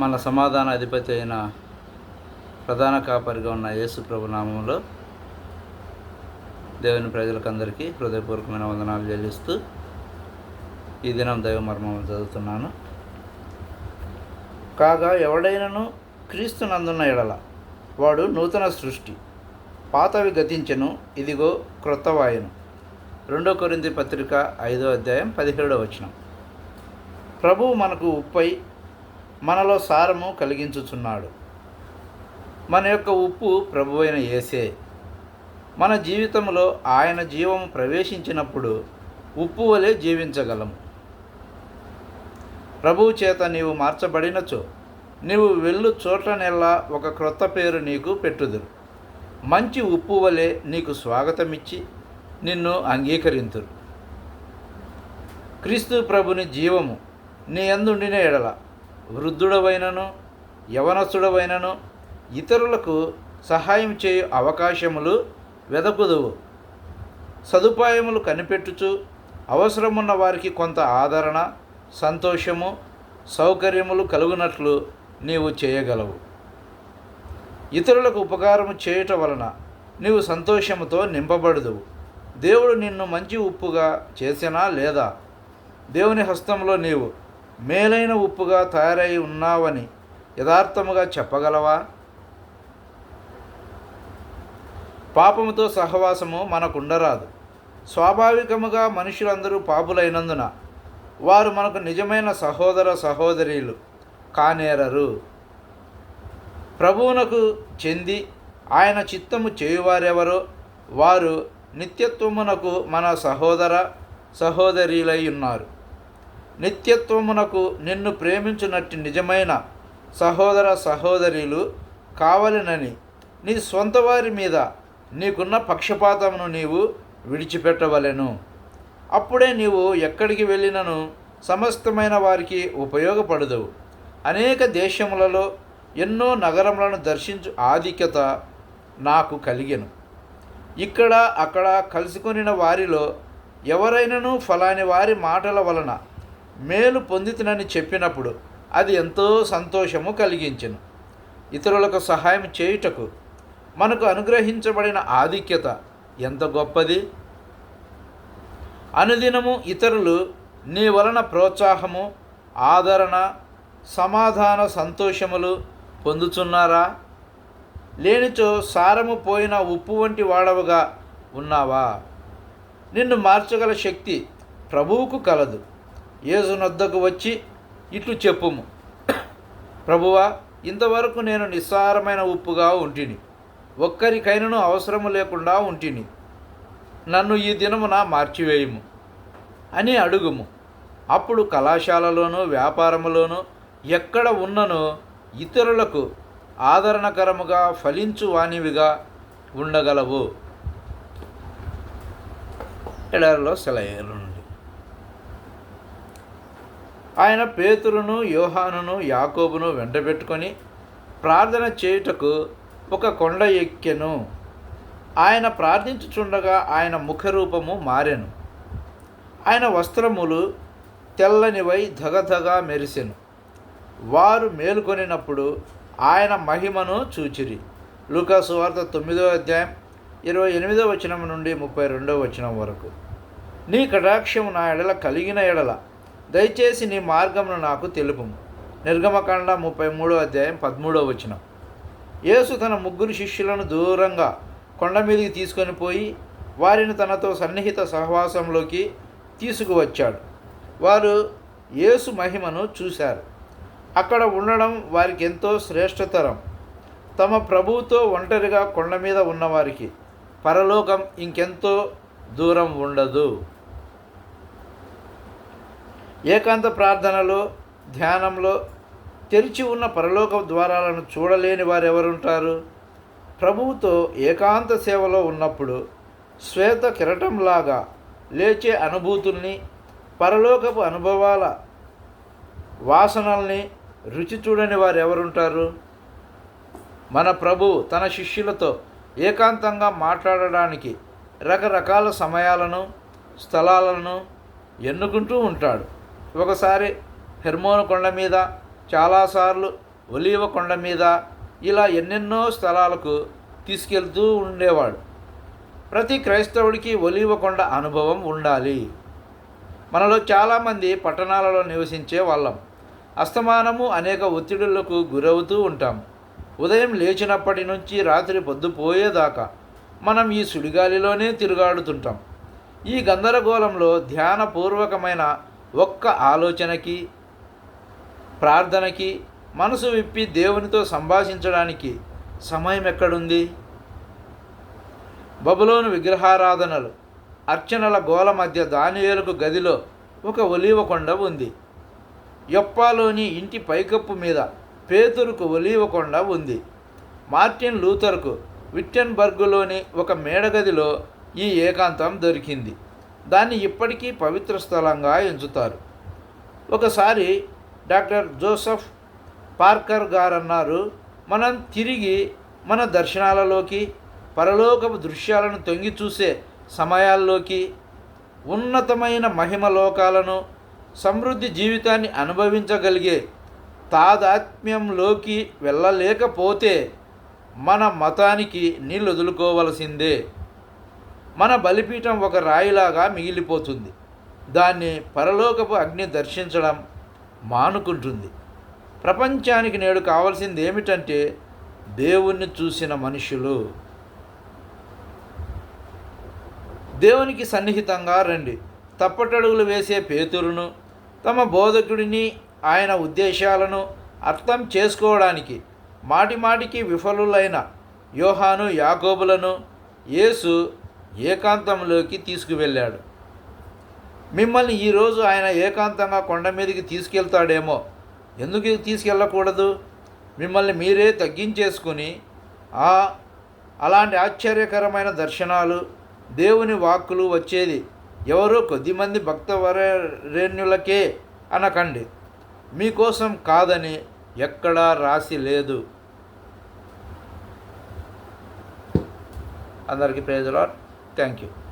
మన సమాధాన అధిపతి అయిన ప్రధాన కాపరిగా ఉన్న యేసు ప్రభు నామంలో దేవుని ప్రజలకందరికీ హృదయపూర్వకమైన వందనాలు చెల్లిస్తూ ఈ దినం దైవ మర్మం చదువుతున్నాను. కాగా ఎవడైనను క్రీస్తు నందున్న ఎడల వాడు నూతన సృష్టి పాతవి గతించెను ఇదిగో క్రొత్తవాయను రెండో కొరింది పత్రిక ఐదో అధ్యాయం పదిహేడో వచనం. ప్రభువు మనకు ఉప్పై మనలో సారము కలిగించుచున్నాడు. మన యొక్క ఉప్పు ప్రభువైన ఏసే మన జీవితంలో ఆయన జీవము ప్రవేశించినప్పుడు ఉప్పు వలె జీవించగలము. ప్రభువు చేత నీవు మార్చబడినచో నీవు వెళ్ళు చోట్లనెల్లా ఒక క్రొత్త పేరు నీకు పెట్టుదురు. మంచి ఉప్పు వలె నీకు స్వాగతమిచ్చి నిన్ను అంగీకరింతురు. క్రీస్తు ప్రభుని జీవము నీ ఎందుండిన ఎడల వృద్ధుడవైనను యవనస్తుడవైనను ఇతరులకు సహాయం చేయు అవకాశములు వెదకుదువు. సదుపాయములు కనిపెట్టుచు అవసరమున్న వారికి కొంత ఆదరణ సంతోషము సౌకర్యములు కలుగునట్లు నీవు చేయగలవు. ఇతరులకు ఉపకారము చేయుట వలన నీవు సంతోషముతో నింపబడదువు. దేవుడు నిన్ను మంచి ఉప్పుగా చేసినా లేదా? దేవుని హస్తంలో నీవు మేలైన ఉప్పుగా తయారై ఉన్నావని యథార్థముగా చెప్పగలవా? పాపముతో సహవాసము మనకుండరాదు. స్వాభావికముగా మనుషులందరూ పాపులైనందున వారు మనకు నిజమైన సహోదర సహోదరీలు కానేరరు. ప్రభువునకు చెంది ఆయన చిత్తము చేయువారెవరో వారు నిత్యత్వమునకు మన సహోదర సహోదరీలై ఉన్నారు. నిత్యత్వమునకు నిన్ను ప్రేమించునట్టి నిజమైన సహోదర సహోదరీలు కావలనని నీ సొంత వారి మీద నీకున్న పక్షపాతమును నీవు విడిచిపెట్టవలెను. అప్పుడే నీవు ఎక్కడికి వెళ్ళినను సమస్తమైన వారికి ఉపయోగపడదువు. అనేక దేశములలో ఎన్నో నగరములను దర్శించు ఆధిక్యత నాకు కలిగెను. ఇక్కడ అక్కడ కలుసుకొనిన వారిలో ఎవరైనను ఫలాని వారి మాటల వలన మేలు పొందితునని చెప్పినప్పుడు అది ఎంతో సంతోషము కలిగించెను. ఇతరులకు సహాయం చేయుటకు మనకు అనుగ్రహించబడిన ఆధిక్యత ఎంత గొప్పది? అనుదినము ఇతరులు నీ వలన ప్రోత్సాహము ఆదరణ సమాధాన సంతోషములు పొందుచున్నారా? లేనిచో సారము పోయిన ఉప్పు వంటి వాడవుగా ఉన్నావా? నిన్ను మార్చగల శక్తి ప్రభువుకు కలదు. యేసునొద్దకు వచ్చి ఇట్లు చెప్పుము. ప్రభువా ఇంతవరకు నేను నిస్సారమైన ఉప్పుగా ఉంటిని. ఒక్కరికైనను అవసరము లేకుండా ఉంటిని. నన్ను ఈ దినమున మార్చివేయుము అని అడుగుము. అప్పుడు కళాశాలలోనూ వ్యాపారములోనూ ఎక్కడ ఉన్ననో ఇతరులకు ఆదరణకరముగా ఫలించు వానివిగా ఉండగలవు. ఎడారిలో సెలయేరు ఆయన పేతురును యోహానును యాకోబును వెంటబెట్టుకొని ప్రార్థన చేయుటకు ఒక కొండ ఎక్కెను. ఆయన ప్రార్థించుచుండగా ఆయన ముఖరూపము మారెను. ఆయన వస్త్రములు తెల్లనివై ధగధగా మెరిసెను. వారు మేలుకొనినప్పుడు ఆయన మహిమను చూచిరి. లూకాసు వార్త తొమ్మిదో అధ్యాయం ఇరవై ఎనిమిదో వచనం నుండి ముప్పై రెండో వచనం వరకు. నీ కటాక్షము నా ఎడల కలిగిన ఎడల. దయచేసి నీ మార్గమును నాకు తెలుపు నిర్గమకాండ ముప్పై మూడో అధ్యాయం పదమూడో వచనం. యేసు తన ముగ్గురు శిష్యులను దూరంగా కొండ మీదకి తీసుకొని పోయి వారిని తనతో సన్నిహిత సహవాసంలోకి తీసుకువచ్చాడు. వారు యేసు మహిమను చూశారు. అక్కడ ఉండడం వారికి ఎంతో శ్రేష్టతరం. తమ ప్రభువుతో ఒంటరిగా కొండ మీద ఉన్నవారికి పరలోకం ఇంకెంతో దూరం ఉండదు. ఏకాంత ప్రార్థనలో ధ్యానంలో తెరిచి ఉన్న పరలోక ద్వారాలను చూడలేని వారు ఎవరుంటారు ప్రభువుతో ఏకాంత సేవలో ఉన్నప్పుడు శ్వేత కిరటంలాగా లేచే అనుభూతుల్ని పరలోకపు అనుభవాల వాసనల్ని రుచి చూడని వారు ఎవరుంటారు మన ప్రభు తన శిష్యులతో ఏకాంతంగా మాట్లాడడానికి రకరకాల సమయాలను స్థలాలను ఎన్నుకుంటూ ఉంటాడు. ఒకసారి హెర్మోను కొండ మీద చాలాసార్లు ఒలీవ కొండ మీద ఇలా ఎన్నెన్నో స్థలాలకు తీసుకెళ్తూ ఉండేవాడు. ప్రతి క్రైస్తవుడికి ఒలీవ కొండ అనుభవం ఉండాలి. మనలో చాలామంది పట్టణాలలో నివసించే వాళ్ళం. అస్తమానము అనేక ఒత్తిడులకు గురవుతూ ఉంటాం. ఉదయం లేచినప్పటి నుంచి రాత్రి పొద్దుపోయేదాకా మనం ఈ సుడిగాలిలోనే తిరుగాడుతుంటాం. ఈ గందరగోళంలో ధ్యానపూర్వకమైన ఒక్క ఆలోచనకి ప్రార్థనకి మనసు విప్పి దేవునితో సంభాషించడానికి సమయం ఎక్కడుంది? బబులోను విగ్రహారాధనలు అర్చనల గోల మధ్య దానియేలుకు గదిలో ఒక ఒలీవ కొండ ఉంది. యొప్పాలోని ఇంటి పైకప్పు మీద పేతురుకు ఒలీవ కొండ ఉంది. మార్టిన్ లూథర్కు విట్టెన్బర్గ్లోని ఒక మేడగదిలో ఈ ఏకాంతం దొరికింది. దాన్ని ఇప్పటికీ పవిత్ర స్థలంగా ఎంచుతారు. ఒకసారి డాక్టర్ జోసెఫ్ పార్కర్ గారు అన్నారు మనం తిరిగి మన దర్శనాలలోకి పరలోకపు దృశ్యాలను తొంగి చూసే సమయాల్లోకి ఉన్నతమైన మహిమ లోకాలను సమృద్ధి జీవితాన్ని అనుభవించగలిగే తాదాత్మ్యంలోకి వెళ్ళలేకపోతే మన మతానికి నీళ్ళు వదులుకోవలసిందే. మన బలిపీఠం ఒక రాయిలాగా మిగిలిపోతుంది. దాన్ని పరలోకపు అగ్ని దర్శించడం మానుకుంటుంది. ప్రపంచానికి నేడు కావాల్సింది ఏమిటంటే దేవుణ్ణి చూసిన మనుషులు. దేవునికి సన్నిహితంగా రండి. తప్పటడుగులు వేసే పేతురును తమ బోధకుడిని ఆయన ఉద్దేశాలను అర్థం చేసుకోవడానికి మాటి మాటికి విఫలులైన యోహాను యాకోబులను యేసు ఏకాంతంలోకి తీసుకువెళ్ళాడు. మిమ్మల్ని ఈరోజు ఆయన ఏకాంతంగా కొండ మీదకి తీసుకెళ్తాడేమో. ఎందుకు తీసుకెళ్ళకూడదు? మిమ్మల్ని మీరే తగ్గించేసుకుని ఆ అలాంటి ఆశ్చర్యకరమైన దర్శనాలు దేవుని వాక్కులు వచ్చేది ఎవరో కొద్దిమంది భక్తవరేణ్యులకే అనకండి. మీకోసం కాదని ఎక్కడా రాసి లేదు. అందరికీ ప్రేజలాట్ Thank you.